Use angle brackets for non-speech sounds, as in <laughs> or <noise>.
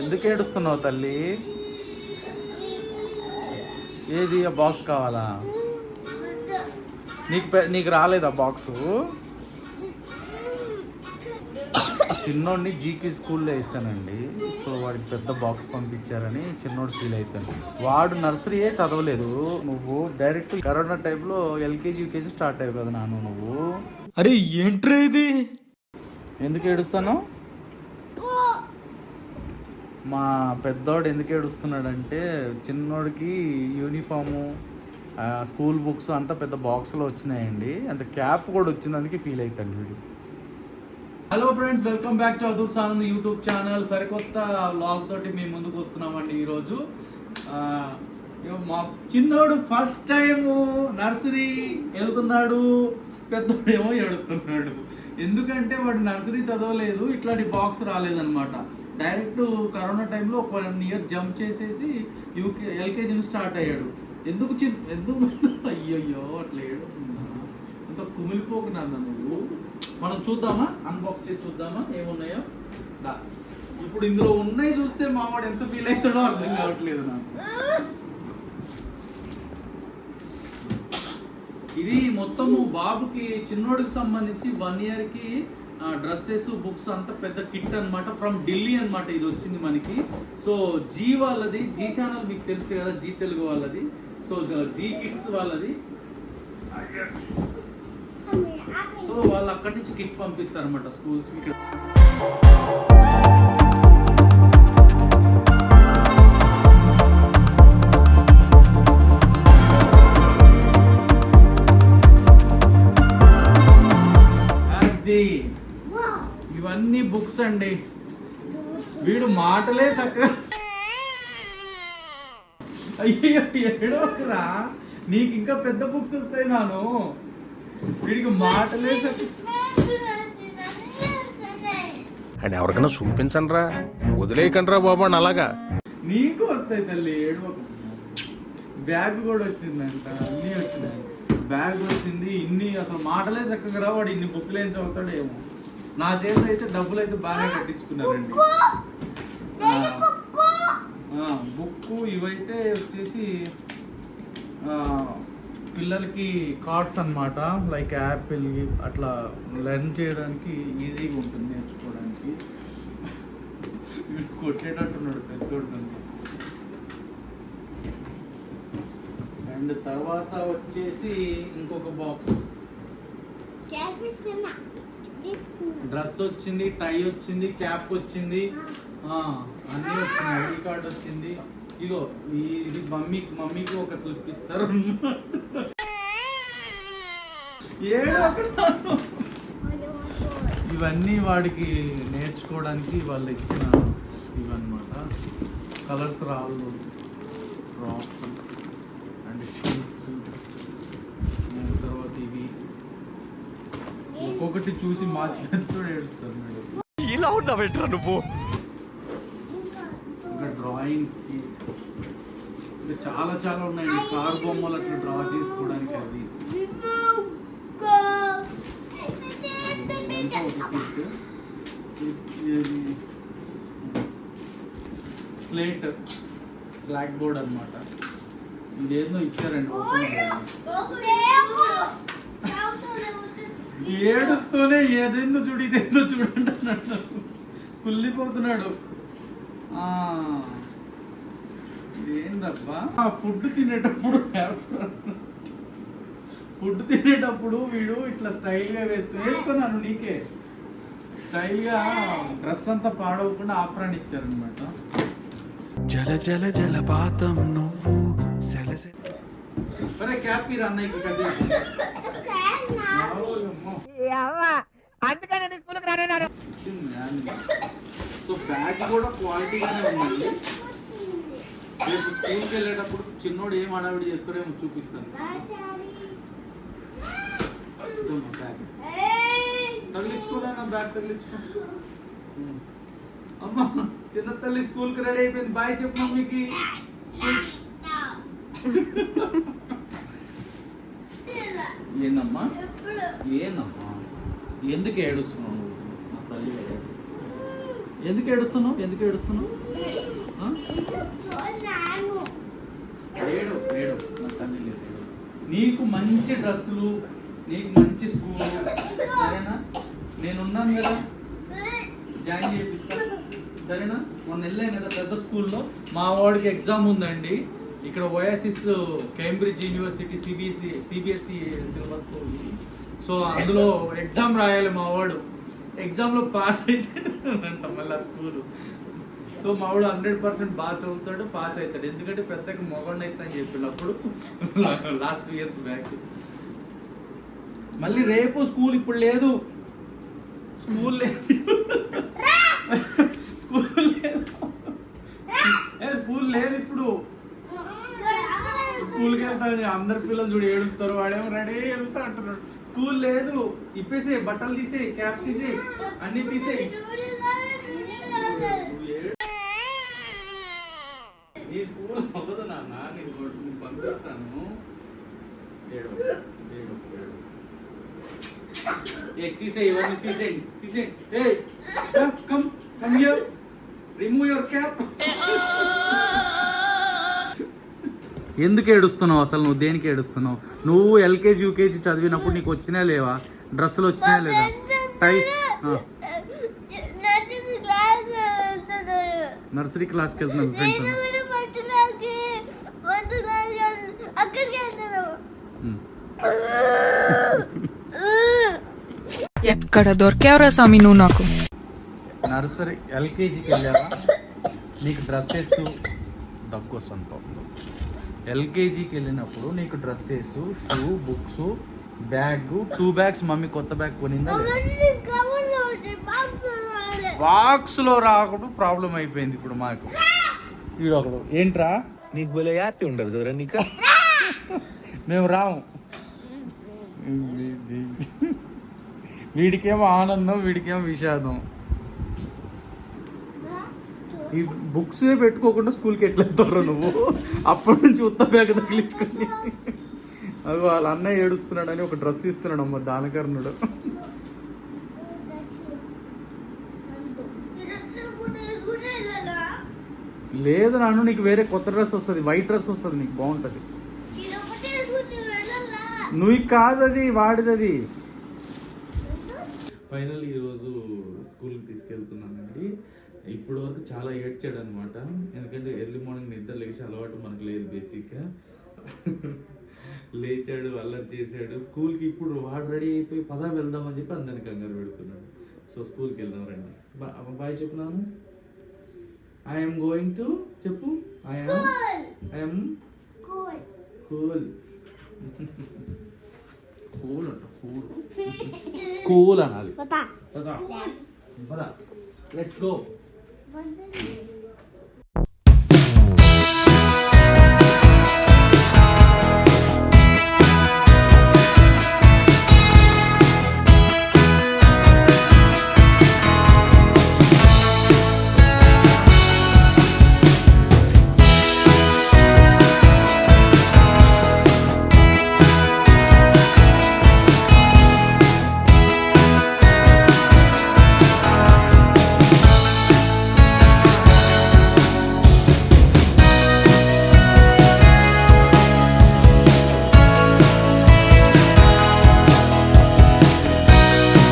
ఎందుకు ఏడుస్తున్నావు తల్లి? ఏది? ఆ బాక్స్ కావాలా? నీకు నీకు రాలేదా బాక్సు? చిన్నోడిని జీకి స్కూల్లో వేసానండి. సో వాడికి పెద్ద బాక్స్ పంపించారని చిన్నోడు ఫీల్ అవుతాను వాడు నర్సరీయే చదవలేదు. నువ్వు డైరెక్ట్ కరోనా టైంలో ఎల్కేజీ యూకేజీ స్టార్ట్ అయ్యావు కదా నాన్న నువ్వు. అరే ఏంట్రా ఇది? ఎందుకు ఏడుస్తాను మా పెద్దోడు ఎందుకు ఏడుస్తున్నాడంటే చిన్నోడికి యూనిఫాము స్కూల్ బుక్స్ అంతా పెద్ద బాక్స్లో వచ్చినాయండి. అంత క్యాప్ కూడా వచ్చినందుకే ఫీల్ అవుతాడు వీడు hello friends welcome back to Adur Sanand YouTube channel. సరికొత్త వ్లాగ్ తోటి మేము ముందుకు వస్తున్నామండి ఈరోజు. ఇగో మా చిన్నోడు ఫస్ట్ టైం నర్సరీ వెళ్తున్నాడు పెద్దోడేమో ఏడుతున్నాడు ఎందుకంటే వాడు నర్సరీ చదవలేదు ఇట్లాంటి బాక్స్ రాలేదన్నమాట. డైరెక్ట్ కరోనా టైంలో ఒక వన్ ఇయర్ జంప్ చేసేసి యూకే ఎల్కేజీని స్టార్ట్ అయ్యాడు. ఎందుకు చిన్న ఎందుకు <laughs> అయ్యయ్యో అట్లా ఏడుతున్నా అంత కుమిలిపోకు నాన్న నువ్వు. మనం చూద్దామా? అన్బాక్స్ చేసి చూద్దామా? ఏమున్నాయో? రా. ఇప్పుడు ఇందులో ఉన్నాయి చూస్తే మావాడు ఎంత ఫీల్ అవుతాడో అర్థం కావట్లేదు నాకు. ఇది మొత్తము బాబుకి చిన్నోడికి సంబంధించి వన్ ఇయర్కి డ్రెస్సెస్ బుక్స్ అంతా పెద్ద కిట్ అన్నమాట ఫ్రమ్ ఢిల్లీ అన్నమాట ఇది వచ్చింది మనకి. సో జీ వాళ్ళది జీ ఛానల్ మీకు తెలుసు కదా జీ తెలుగు వాళ్ళది. సో జీ కిట్స్ వాళ్ళది. సో వాళ్ళు అక్కడి నుంచి కిట్ పంపిస్తారు అనమాట స్కూల్స్ ఇక్కడ. ఇవన్నీ బుక్స్ అండి. వీడు మాటలే చక్కగా అయ్యో ఏడోకరా నీకు ఇంకా పెద్ద బుక్స్ వస్తాయి నాను. వీడికి మాటలే అండ్ ఎవరికైనా చూపించండి రా వదిలేయకండి రా బాబు అని అలాగా. నీకు వస్తాయి తల్లి ఏడవకు బ్యాగ్ కూడా వచ్చిందంట అన్నీ వచ్చినాయి. బ్యాగ్ వచ్చింది ఇన్ని అసలు మాటలే చక్కగా రా వాడు ఇన్ని బుక్లు ఏం చదువుతాడో ఏమో నా చేత అయితే డబ్బులు అయితే బాగా కట్టించుకున్నారండి బుక్ ఇవైతే వచ్చేసి పిల్లలకి కార్డ్స్ అన్నమాట. లైక్ యాపిల్ అట్లా లెర్న్ చేయడానికి ఈజీగా ఉంటుంది నేర్చుకోవడానికి. వీడు కొట్టేటట్టున్నాడు పెద్దోడు నన్ను. అండ్ తర్వాత వచ్చేసి ఇంకొక బాక్స్. డ్రెస్ వచ్చింది టై వచ్చింది క్యాప్ వచ్చింది. అన్నీ వచ్చినాయి. ఐడి కార్డ్ వచ్చింది. ఇగో ఇది మమ్మీకి మమ్మీకి ఒక స్లిప్ ఇస్తారు. ఇవన్నీ వాడికి నేర్చుకోవడానికి వాళ్ళు ఇచ్చిన ఇవన్నమాట. కలర్స్ రాళ్ళు రాక్స్ అండ్ ఒక్కొక్కటి చూసి మార్చినట్టు ఏడుస్తారు మేడం. ఇలా ఉన్నావేంట్రా నువ్వు? ఇంకా డ్రాయింగ్స్కి ఇంకా చాలా చాలా ఉన్నాయండి కార్ బొమ్మలు అట్లా డ్రా చేసుకోవడానికి అవి. ఇదంతా ఒక కిట్. స్లేట్ బ్లాక్ బోర్డ్ అనమాట ఇదేదో ఇచ్చారండి ఓపెన్ ఏడుస్తూనే ఏదేందో చూడు ఇదేందో చూడండి అన్నాడు కుళ్ళిపోతున్నాడు. ఆ, ఇదేందబ్బా? ఫుడ్ తినేటప్పుడు <laughs> ఫుడ్ తినేటప్పుడు వీడు ఇట్లా స్టైల్గా వేసుకుని వేసుకున్నాను నీకే. స్టైల్గా డ్రెస్ అంతా పాడవకుండా ఆఫ్రాన్ ఇచ్చారనమాట జల జల జలపాతం నువ్వు. సరే క్యాప్ మీరు అన్నయ్యకి కాసేపు. అందుకని స్కూల్కి. సో బ్యాగ్ కూడా క్వాలిటీగానే ఉందండి రేపు స్కూల్కి వెళ్ళేటప్పుడు చిన్నోడు ఏం హడావిడి చేస్తాడేమో చూపిస్తాను బ్యాగ్ తగిలించుకో. అమ్మా చిన్న తల్లి స్కూల్కి రెడీ అయిపోయింది బాయ్ చెప్పు మమ్మీకి స్కూల్ ఏందమ్మా ఏందమ్మా? ఎందుకు ఏడుస్తున్నావు నువ్వు? నా తల్లి ఎందుకు ఏడుస్తున్నావు? ఎందుకు ఏడుస్తున్నావు? ఏడు ఏడు. నా తల్లి లేదు, నీకు మంచి డ్రెస్సులు నీకు మంచి స్కూల్. సరేనా? నేనున్నాను కదా? జాయిన్ చేపిస్తా. సరేనా? మొన్న వెళ్ళాను కదా పెద్ద స్కూల్లో. మా వాడికి ఎగ్జామ్ ఉందండి. ఇక్కడ Oasis Cambridge university CBSE CBSE సిలబస్తో ఉంది. సో అందులో ఎగ్జామ్ రాయాలి మా వాడు ఎగ్జామ్లో పాస్ అయితే అంట మళ్ళీ స్కూల్ సో మా వాడు హండ్రెడ్ పర్సెంట్ బాగా చదువుతాడు పాస్ అవుతాడు. ఎందుకంటే పెద్దగా మొగండి అవుతా అని చెప్పాడు అప్పుడు లాస్ట్ టూ ఇయర్స్ బ్యాక్ మళ్ళీ రేపు స్కూల్ ఇప్పుడు లేదు. స్కూల్ లేదు. స్కూల్ లేదు. ఏ, స్కూల్ లేదు ఇప్పుడు. స్కూల్కి వెళ్తాను. అందరి పిల్లలు చూడు ఏడుస్తారు. వాడేమో రెడీ వెళ్తా అంటున్నాడు. స్కూల్ లేదు. ఇప్పేసే బట్టలు తీసేయి క్యాప్ తీసేయి అన్ని తీసేయి. నీ స్కూల్ అవ్వదు నాన్న నేను నేను పంపిస్తాను. ఏ తీసేయి ఇవన్నీ తీసేయండి తీసేయండి ఏ come come here remove your cap ఎందుకు ఏడుస్తున్నావు అసలు? నువ్వు దేనికి ఏడుస్తున్నావు? నువ్వు ఎల్కేజీ యూకేజీ చదివినప్పుడు నీకు వచ్చినా లేవా? డ్రెస్సులు వచ్చినా లేదా? టైస్ నర్సరీ క్లాస్కి వెళ్తున్నావు ఫ్రెండ్స్ ఎక్కడ దొరికావురా స్వామి నువ్వు నాకు? నర్సరీ ఎల్కేజీకి వెళ్ళావా? నీకు డ్రెస్ వేస్తూ దగ్గు వస్తుంది ఎల్కేజీకి వెళ్ళినప్పుడు నీకు డ్రెస్ వేసు shoe books bag two bags mummy కొత్త బ్యాగ్ కొనిందా బాక్స్లో రాకుండా ప్రాబ్లం అయిపోయింది ఇప్పుడు మాకు. వీడు ఒకడు ఏంట్రా? నీకు భలే హ్యాపీ ఉండదు కదరా నీకు? మేము రాము. వీడికేమో ఆనందం వీడికేమో విషాదం. ఈ బుక్స్ పెట్టుకోకుండా స్కూల్కి ఎట్లా వెళ్తారు నువ్వు? అప్పటి నుంచి ఉత్త బ్యాగ్ తగిలించుకొని. అది వాళ్ళ అన్నయ్య ఏడుస్తున్నాడని ఒక డ్రెస్ ఇస్తున్నాడు అమ్మ దానకర్ణుడు. లేదు నాన్న నీకు వేరే కొత్త డ్రెస్ వస్తుంది వైట్ డ్రెస్ వస్తుంది నీకు బాగుంటుంది. నువ్వు కాదు అది వాడిది అది ఫైనల్ ఈరోజు స్కూల్కి తీసుకెళ్తున్నానండి. ఇప్పటి వరకు చాలా ఏడ్చాడు అనమాట ఎందుకంటే ఎర్లీ మార్నింగ్ నిద్ర లేచి అలవాటు మనకు లేదు బేసిక్గా లేచాడు అల్లరి చేశాడు. స్కూల్కి ఇప్పుడు వాడు రెడీ అయిపోయి పదా వెళ్దామని చెప్పి అందరిని కంగారు పెడుతున్నాడు. సో స్కూల్కి వెళ్దాం రండి. బాయ్ చెప్పున్నాను ఐఎమ్ గోయింగ్ టు చెప్పు. ఐఎమ్ ఐఎమ్ కూల్ కూల్ అంట కూల్ కూల్ <laughs> అనాలి. పద. పద. Let's go One, two, three.